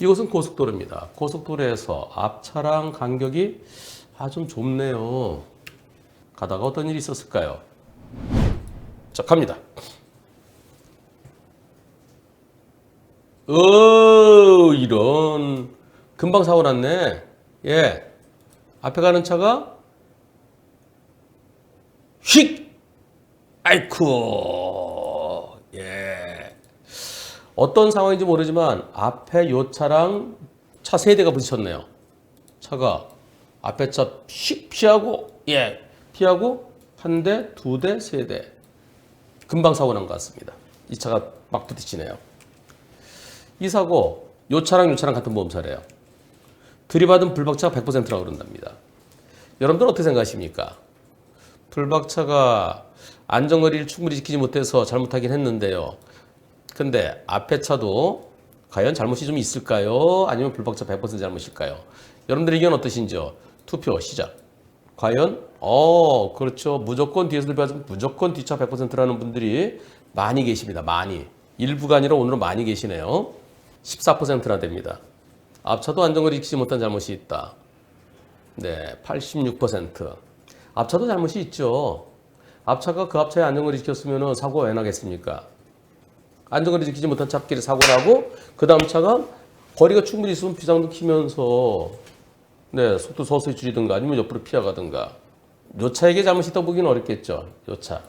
이곳은 고속도로입니다. 고속도로에서 앞차랑 간격이 아, 좀 좁네요. 가다가 어떤 일이 있었을까요? 자, 갑니다. 어, 이런. 금방 사고 났네. 예. 앞에 가는 차가 휙! 아이쿠. 예. 어떤 상황인지 모르지만 앞에 요 차랑 차 세 대가 부딪혔네요. 차가 앞에 차 휙 피하고 예 피하고 한 대, 두 대, 세 대. 금방 사고 난 것 같습니다. 이 차가 막 부딪히네요. 이 사고 요 차랑 요 차랑 같은 보험사래요. 들이받은 불박차가 100%라고 그런답니다. 여러분들 어떻게 생각하십니까? 불박차가 안전거리를 충분히 지키지 못해서 잘못하긴 했는데요. 근데 앞에 차도 과연 잘못이 좀 있을까요? 아니면 불박차 100% 잘못일까요? 여러분들 의견 어떠신지요? 투표 시작. 과연? 어 그렇죠. 무조건 뒤에서 들려서 무조건 뒷차 100%라는 분들이 많이 계십니다. 많이. 일부가 아니라 오늘은 많이 계시네요. 14%나 됩니다. 앞차도 안전거리 지키지 못한 잘못이 있다. 네 86% 앞차도 잘못이 있죠. 앞차가 그 앞차에 안전거리 지켰으면 사고가 왜 나겠습니까 안전거리 지키지 못한 차 앞길에 사고 나고 그 다음 차가 거리가 충분히 있으면 비상등 키면서 네, 속도 서서히 줄이든가 아니면 옆으로 피해가든가. 요 차에게 잘못이 있다고 보기는 어렵겠죠. 요 차.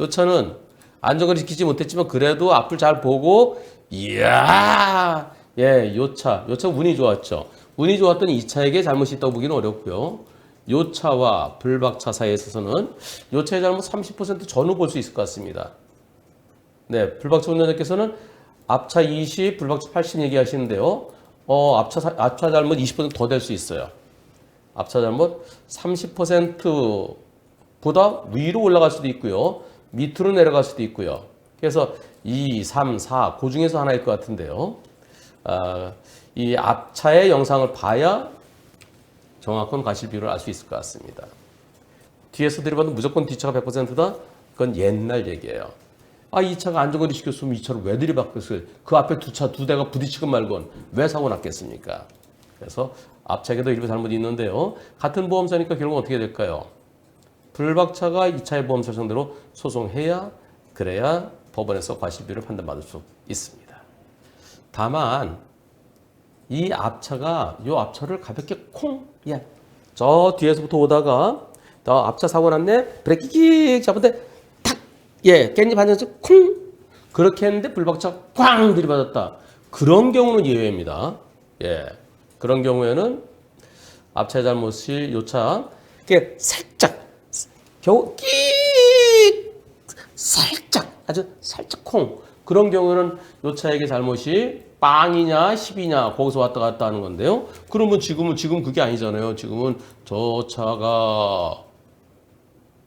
요 차는 안전거리 지키지 못했지만 그래도 앞을 잘 보고 이야 예, 요 차. 요 차 운이 좋았죠. 운이 좋았던 이 차에게 잘못이 있다고 보기는 어렵고요. 요 차와 불박차 사이에 있어서는 요 차의 잘못 30% 전후 볼 수 있을 것 같습니다. 네, 불박차 운전자께서는 앞차 20, 불박차 80 얘기하시는데요. 어, 앞차, 사- 앞차 잘못 20%더 될 수 있어요. 앞차 잘못 30%보다 위로 올라갈 수도 있고요. 밑으로 내려갈 수도 있고요. 그래서 2, 3, 4, 그 중에서 하나일 것 같은데요. 아, 이 앞차의 영상을 봐야 정확한 과실 비율을 알 수 있을 것 같습니다. 뒤에서 들이받은 무조건 뒷차가 100%다? 그건 옛날 얘기예요. 아, 이 차가 안전거리 시켰으면 이 차를 왜 들이받겠어요? 그 앞에 두 차, 두 대가 부딪히건 말건 왜 사고 났겠습니까? 그래서 앞차에도 일부 잘못이 있는데요. 같은 보험사니까 결국 어떻게 될까요? 불박차가 이 차의 보험사 상대로 소송해야 그래야 법원에서 과실비를 판단받을 수 있습니다. 다만 이 앞차가 요 앞차를 가볍게 콩, 야, 저 뒤에서부터 오다가 더 앞차 사고 났네, 브레이크 킥 잡은데 탁, 예, 깻잎 하면서 콩 그렇게 했는데 불박차 꽝 들이받았다. 그런 경우는 예외입니다. 예, 그런 경우에는 앞차의 잘못이 요차 이렇게 살짝 겨우 끼 살짝 아주 살짝 콩 그런 경우는 요 차에게 잘못이 빵이냐 10이냐 거기서 왔다 갔다 하는 건데요. 그러면 지금은 지금 그게 아니잖아요. 지금은 저 차가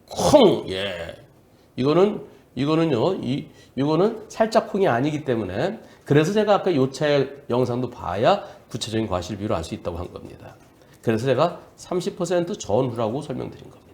콩 예. 이거는 이거는요. 이 이거는 살짝 콩이 아니기 때문에 그래서 제가 아까 요 차의 영상도 봐야 구체적인 과실비를 알수 있다고 한 겁니다. 그래서 제가 30% 전후라고 설명드린 겁니다.